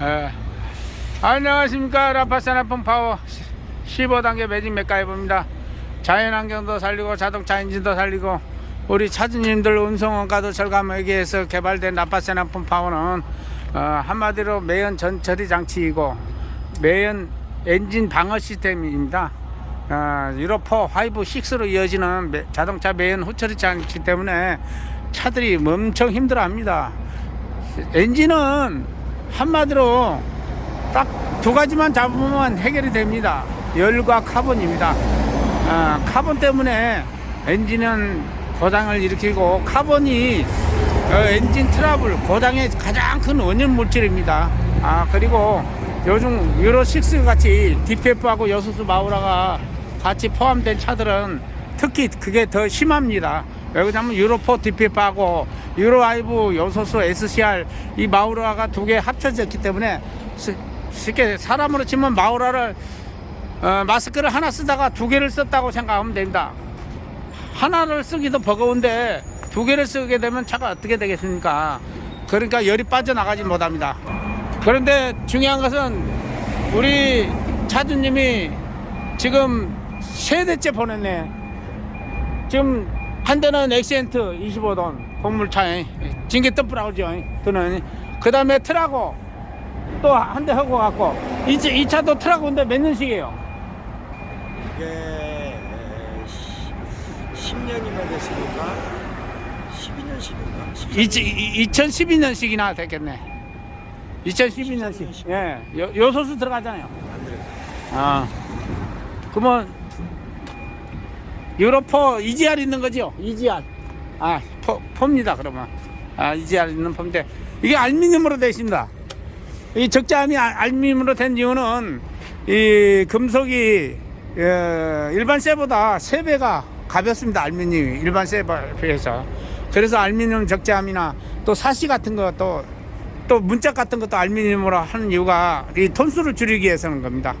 예. 안녕하십니까. 라파산화품 파워 15단계 매직 맥가이브입니다. 자연환경도 살리고 자동차 엔진도 살리고 우리 차주님들 운송원가도 절감하기 위해서 개발된 라파산화품 파워는 어, 한마디로 매연 전 처리 장치이고 매연 엔진 방어 시스템입니다. 어, 유로4 5, 6로 이어지는 매- 자동차 매연 후처리 장치 때문에 차들이 엄청 힘들어합니다. 엔진은 한마디로 딱 두 가지만 잡으면 해결이 됩니다. 열과 카본입니다. 아, 카본 때문에 엔진은 고장을 일으키고 카본이 어, 엔진 트러블 고장의 가장 큰 원인 물질입니다. 아 그리고 요즘 유로 6 같이 DPF하고 여수수 마우라가 같이 포함된 차들은 특히 그게 더 심합니다. 왜냐면 유로4 DPF하고 유로5 요소수 SCR 이 마우라가 두 개 합쳐졌기 때문에 시- 쉽게 사람으로 치면 마우라를 어, 마스크를 하나 쓰다가 두 개를 썼다고 생각하면 됩니다. 하나를 쓰기도 버거운데 두 개를 쓰게 되면 차가 어떻게 되겠습니까? 그러니까 열이 빠져나가지 못합니다. 그런데 중요한 것은 우리 차주님이 지금 세 대째 보냈네. 지금 한 대는 엑센트 25돈 건물차에 징계 덤프라고 그러죠. 그는 그 다음에 트라고 또 한 대 하고 갔고 이, 차- 이 차도 트라고인데 몇 년씩이에요? 이게 10년이면 됐으니까 12년씩인가? 2012년씩이나 됐겠네. 2012년씩. 예, 요, 요소수 들어가잖아요. 안 들어. 아, 그러면 유로포 EGR 있는 거죠? EGR. 아, 포, 포입니다. 그러면 아, EGR 있는 포인데 이게 알루미늄으로 되어 있습니다. 이 적자함이 아- 알루미늄으로 된 이유는 이 금속이 어, 일반 쇠보다 3배가 가볍습니다. 알루미늄이 일반 쇠에 비해서. 그래서 알루미늄 적재함이나 또 사시 같은 것도 또 문짝 같은 것도 알루미늄으로 하는 이유가 이 톤수를 줄이기 위해서는 겁니다.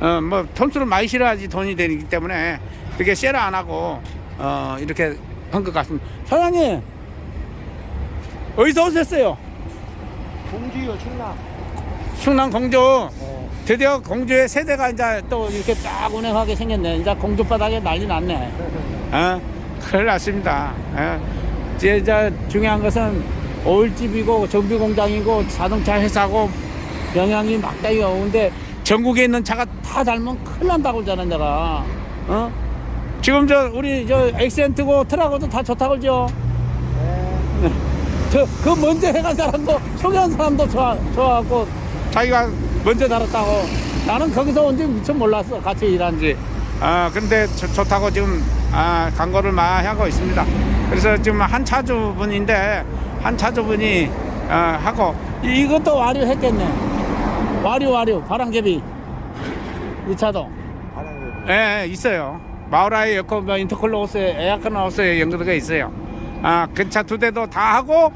어, 뭐 톤수를 많이 실어야지 돈이 되기 때문에 이렇게 쉐를 안 하고 어, 이렇게 한 것 같습니다. 사장님 어디서 오셨어요? 공주요 충남. 충남 공주. 어. 드디어 공주의 세대가 이제 또 이렇게 쫙 운행하게 생겼네. 이제 공주 바닥에 난리 났네. 어? 큰일 났습니다. 어? 이제, 이제 중요한 것은 오일집이고 정비 공장이고 자동차 회사고 영향이 막다이 오는데 전국에 있는 차가 다 닮으면 큰일 난다고 그러잖아, 내가. 어? 지금 저 우리 저 엑센트고 트라고도 다 좋다고 그러죠. 네. 저, 그 먼저 해간 사람도, 소개한 사람도 좋아, 좋아하고, 자기가 먼저 달았다고. 나는 거기서 온지 미처 몰랐어. 같이 일한 지. 아, 근데 좋- 좋다고 지금, 아, 광고를 많이 하고 있습니다. 그래서 지금 한 차주분인데, 한 차주분이, 아, 하고, 이- 이것도 와류했겠네. 와류, 와류, 바람개비. 이 차도. 바람이. 예, 예, 있어요. 뭐 인터쿨러 호스에 에어컨 호스에 연결되어 있어요. 아, 그 차 두 대도 다 하고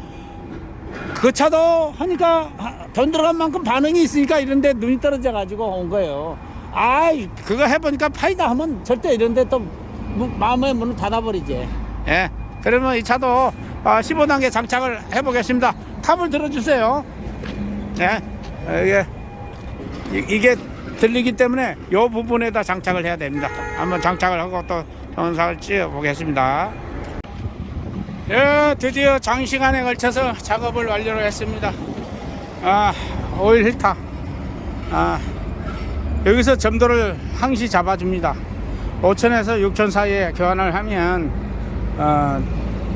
그 차도 하니까 하- 돈 들어간 만큼 반응이 있으니까 이런데 눈이 떨어져 가지고 온 거예요. 아, 그거 해보니까 파이다 하면 절대 이런데 또 무- 마음의 문을 닫아버리지. 예, 그러면 이 차도 15단계 장착을 해보겠습니다. 탑을 들어주세요. 예, 어, 이게 들리기 때문에 이 부분에다 장착을 해야 됩니다. 한번 장착을 하고 또 영상을 찍어 보겠습니다. 예, 드디어 장시간에 걸쳐서 작업을 완료를 했습니다. 아, 오일 힐터. 아, 여기서 점도를 항시 잡아줍니다. 5천에서 6천 사이에 교환을 하면 어,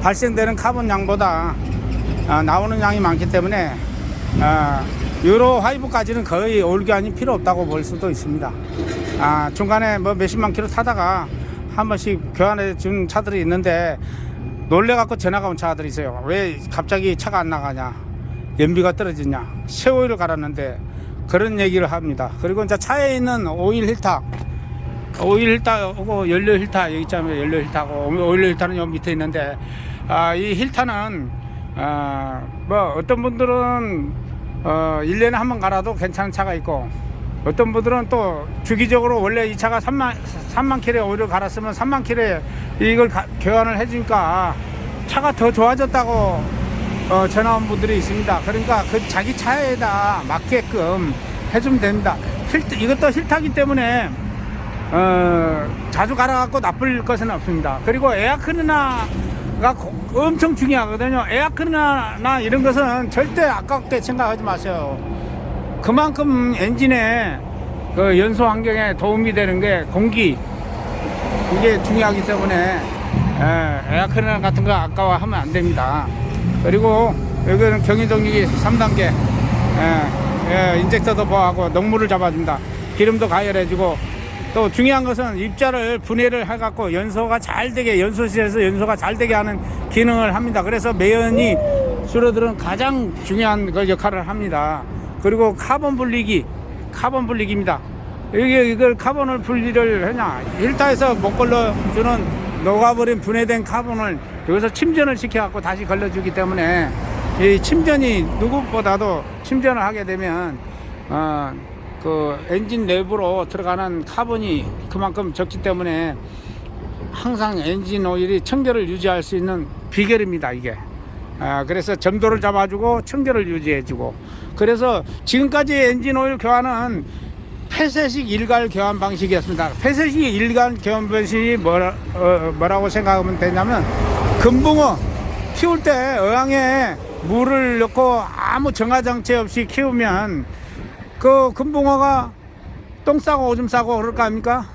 발생되는 카본 양보다 아, 나오는 양이 많기 때문에 아, 유로 하이브까지는 거의 올교환이 필요 없다고 볼 수도 있습니다. 아, 중간에 뭐 몇십만 킬로 타다가 한 번씩 교환해 준 차들이 있는데 놀래갖고 전화가 온 차들이 있어요. 왜 갑자기 차가 안 나가냐? 연비가 떨어지냐? 새 오일을 갈았는데 그런 얘기를 합니다. 그리고 이제 차에 있는 오일 힐터, 오일 힐터하고 연료 힐터 여기 있잖아요. 연료 힐터하고 오일 힐터는 여기 밑에 있는데 아, 이 힐터는 아, 뭐 어떤 분들은 어, 1년에 한 번 갈아도 괜찮은 차가 있고 어떤 분들은 또 주기적으로 원래 이 차가 3만 3만 킬에 오일을 갈았으면 3만 킬에 이걸 가- 교환을 해주니까 차가 더 좋아졌다고 어, 전화 온 분들이 있습니다. 그러니까 그 자기 차에다 맞게끔 해주면 됩니다. 힐, 이것도 힐타기 때문에 어, 자주 갈아갖고 나쁠 것은 없습니다. 그리고 에어컨이나 가 고- 엄청 중요하거든요. 에어컨이나 이런 것은 절대 아깝게 생각하지 마세요. 그만큼 엔진에 그 연소 환경에 도움이 되는 게 공기 이게 중요하기 때문에 에, 에어컨 같은 거 아까워하면 안 됩니다. 그리고 여기는 경유동력이 3단계 예, 예, 인젝터도 보하고 농물을 잡아준다. 기름도 가열해주고 또 중요한 것은 입자를 분해를 해갖고 연소가 잘 되게 연소실에서 연소가 잘 되게 하는 기능을 합니다. 그래서 매연이 줄어드는 가장 중요한 그 역할을 합니다. 그리고 카본 분리기, 카본 분리기입니다. 이게 이걸 카본을 분리를 하냐? 일타에서 못 걸러주는 녹아버린 분해된 카본을 여기서 침전을 시켜갖고 다시 걸러주기 때문에 이 침전이 누구보다도 침전을 하게 되면 어, 그 엔진 내부로 들어가는 카본이 그만큼 적기 때문에 항상 엔진 오일이 청결을 유지할 수 있는 비결입니다 이게. 아, 그래서 점도를 잡아주고 청결을 유지해주고. 그래서 지금까지 엔진 오일 교환은 폐쇄식 일괄 교환 방식이었습니다. 폐쇄식 일괄 교환 방식이 뭐라, 어, 뭐라고 생각하면 되냐면 금붕어 키울 때 어항에 물을 넣고 아무 정화장치 없이 키우면 그 금붕어가 똥 싸고 오줌 싸고 그럴 거 아닙니까?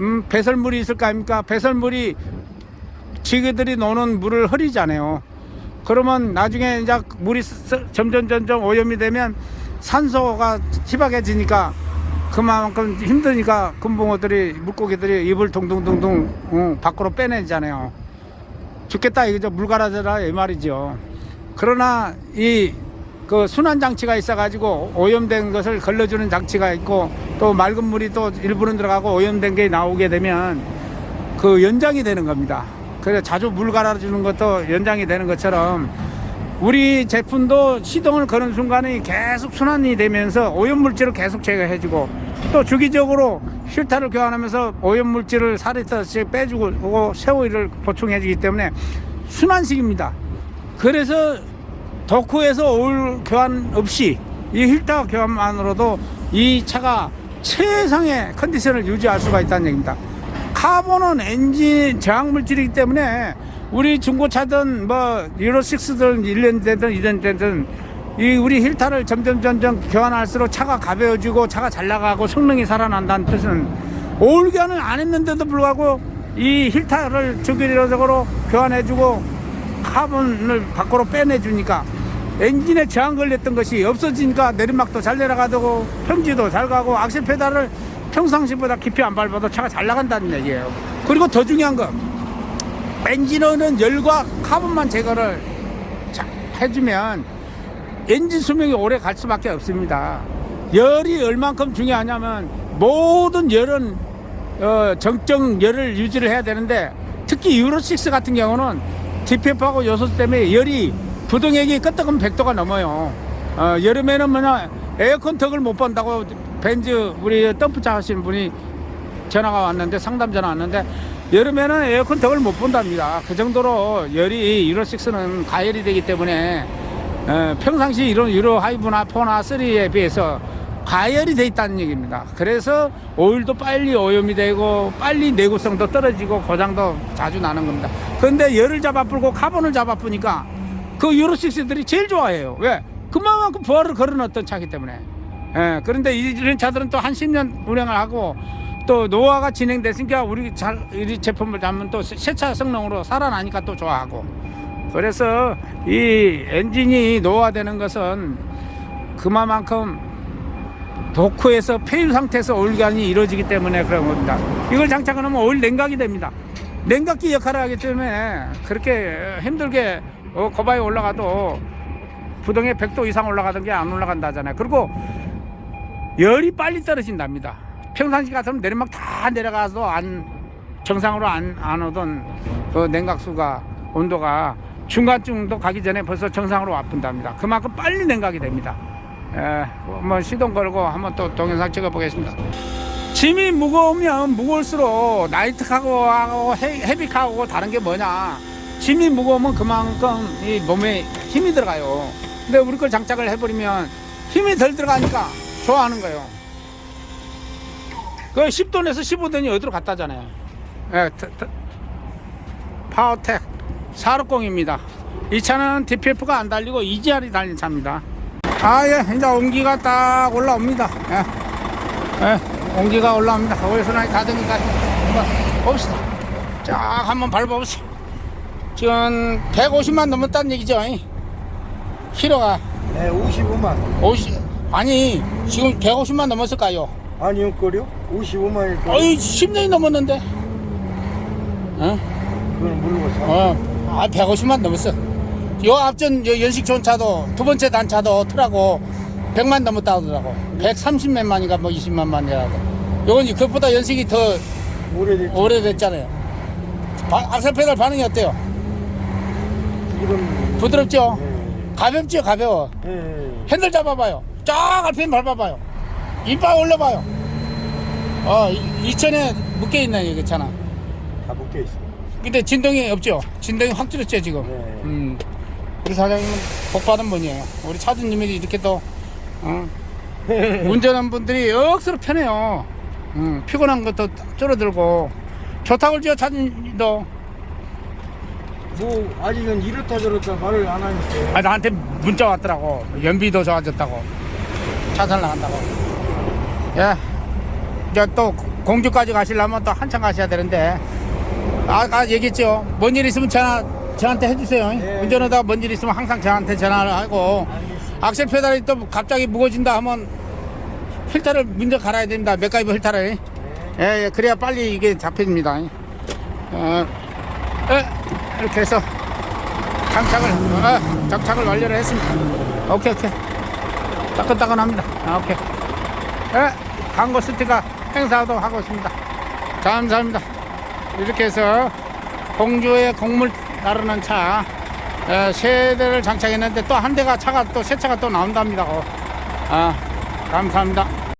음, 배설물이 있을 거 아닙니까? 배설물이 지게들이 노는 물을 흐리잖아요. 그러면 나중에 이제 물이 스- 점점 점점 오염이 되면 산소가 희박해지니까 그만큼 힘드니까 금붕어들이 물고기들이 입을 동동동동 어, 밖으로 빼내잖아요. 죽겠다 이거죠 물 갈아져라 이 말이죠. 그러나 이 그 순환 장치가 있어가지고 오염된 것을 걸러주는 장치가 있고 또 맑은 물이 또 일부는 들어가고 오염된 게 나오게 되면 그 연장이 되는 겁니다. 그래서 자주 물 갈아주는 것도 연장이 되는 것처럼 우리 제품도 시동을 거는 순간에 계속 순환이 되면서 오염물질을 계속 제거해주고 또 주기적으로 필터를 교환하면서 오염물질을 4리터씩 빼주고 새 오일을 보충해주기 때문에 순환식입니다. 그래서 덕후에서 오일 교환 없이 이 힐터 교환만으로도 이 차가 최상의 컨디션을 유지할 수가 있다는 얘기입니다. 카본은 엔진 저항 물질이기 때문에 우리 중고차든 뭐 유로 6든 1년 되든 2년 되든 이 우리 힐타를 점점 점점 교환할수록 차가 가벼워지고 차가 잘 나가고 성능이 살아난다는 뜻은 오일 교환을 안 했는데도 불구하고 이 힐타를 주기적으로 교환해주고 카본을 밖으로 빼내주니까 엔진에 저항 걸렸던 것이 없어지니까 내리막도 잘 내려가고 평지도 잘 가고 악셀 페달을 평상시보다 깊이 안 밟아도 차가 잘 나간다는 얘기예요. 그리고 더 중요한 거 엔진오일은 열과 카본만 제거를 자- 해주면 엔진 수명이 오래 갈 수밖에 없습니다. 열이 얼만큼 중요하냐면 모든 열은 어, 정적 열을 유지를 해야 되는데 특히 유로6 같은 경우는 DPF하고 요소 때문에 열이 부동액이 끄떡은 100도가 넘어요. 어, 여름에는 뭐냐 에어컨 턱을 못 본다고 벤즈 우리 덤프차 하시는 분이 전화가 왔는데 상담 전화 왔는데 여름에는 에어컨 덕을 못 본답니다. 그 정도로 열이 유로 6는 가열이 되기 때문에 어, 평상시 이런 유로 하이브나 4나 3에 비해서 가열이 돼 있다는 얘기입니다. 그래서 오일도 빨리 오염이 되고 빨리 내구성도 떨어지고 고장도 자주 나는 겁니다. 그런데 열을 잡아 풀고 카본을 잡아 푸니까 그 유로 6들이 제일 좋아해요. 왜? 그만큼 부하를 걸어놨던 차기 때문에. 예, 그런데 이런 차들은 또 한 10년 운행을 하고 또 노화가 진행됐으니까 우리 잘, 우리 제품을 잡으면 또 세차 성능으로 살아나니까 또 좋아하고 그래서 이 엔진이 노화되는 것은 그만큼 도크에서 폐유 상태에서 오일관이 이루어지기 때문에 그런 겁니다. 이걸 장착을 하면 오일 냉각이 됩니다. 냉각기 역할을 하기 때문에 그렇게 힘들게 어, 거바에 올라가도 부동에 100도 이상 올라가던 게 안 올라간다잖아요. 그리고 열이 빨리 떨어진답니다. 평상시 같으면 내리막 다 내려가서 안 정상으로 안, 안 오던 그 냉각수가 온도가 중간쯤도 가기 전에 벌써 정상으로 와픈답니다. 그만큼 빨리 냉각이 됩니다. 예, 뭐 시동 걸고 한번 또 동영상 찍어 보겠습니다. 짐이 무거우면 무거울수록 나이트카고하고 헤- 헤비카고 다른 게 뭐냐? 짐이 무거우면 그만큼 이 몸에 힘이 들어가요. 근데 우리 걸 장착을 해버리면 힘이 덜 들어가니까 좋아하는 거예요. 그 10돈에서 15돈이 어디로 갔다잖아요. 예, 파워텍 460입니다. 이 차는 DPF가 안 달리고 EGR이 달린 차입니다. 아, 예, 이제 온기가 딱 올라옵니다. 예, 예, 온기가 올라옵니다. 오일선이 닫으니까 한번 봅시다. 쫙 한번 밟아보세요. 지금 150만 넘었다는 얘기죠. 이? 키로가 네, 55만. 50, 아니, 지금 150만 넘었을까요? 아니요, 거요? 55만일 거. 어이, 10년이 넘었는데. 어? 그건 모르겠어. 어, 아, 150만 넘었어. 요 앞전 요 연식 좋은 차도 두 번째 단차도 트라고 100만 넘었다 하더라고. 130몇 만인가 뭐 20만 만이라고. 요건 그것보다 연식이 더 오래됐지. 오래됐잖아요. 바, 악셀 페달 반응이 어때요? 지금. 부드럽죠? 네. 가볍죠, 가벼워. 네. 핸들 잡아봐요. 쫙 RPM 밟아봐요. 이빨 올려봐요. 어, 이- 이천에 묶여있네, 이거 차나. 다 묶여 있어. 근데 진동이 없죠? 진동이 확 줄었죠, 지금? 네. 음. 우리 사장님은 복 받은 분이에요. 우리 차주님이 이렇게 또, 어, 운전하는 분들이 억수로 편해요. 음, 피곤한 것도 줄어들고. 좋다고 그러죠, 차주님도. 뭐, 아직은 이렇다 저렇다 말을 안 하니까. 아, 나한테 문자 왔더라고. 연비도 좋아졌다고. 차잘 나간다고. 예. 이제 또 공주까지 가시려면 또 한참 가셔야 되는데. 아까 얘기했죠. 뭔 일 있으면 전화, 저한테 해주세요. 네. 운전하다가 뭔 일 있으면 항상 저한테 전화를 하고. 알겠습니다. 악셀 페달이 또 갑자기 무거워진다 하면 필터를 먼저 갈아야 됩니다. 맥가이버 필터를. 예, 예, 그래야 빨리 이게 잡힙니다. 어, 예, 이렇게 해서 장착을, 어, 장착을 완료를 했습니다. 오케이, 오케이. 따끈따끈합니다. 아, 오케이. 예, 광고 스티커 행사도 하고 있습니다. 감사합니다. 이렇게 해서 공주의 곡물 나르는 차, 에, 세 대를 장착했는데 또 한 대가 차가 또 새 차가 또 나온답니다. 어. 아, 감사합니다.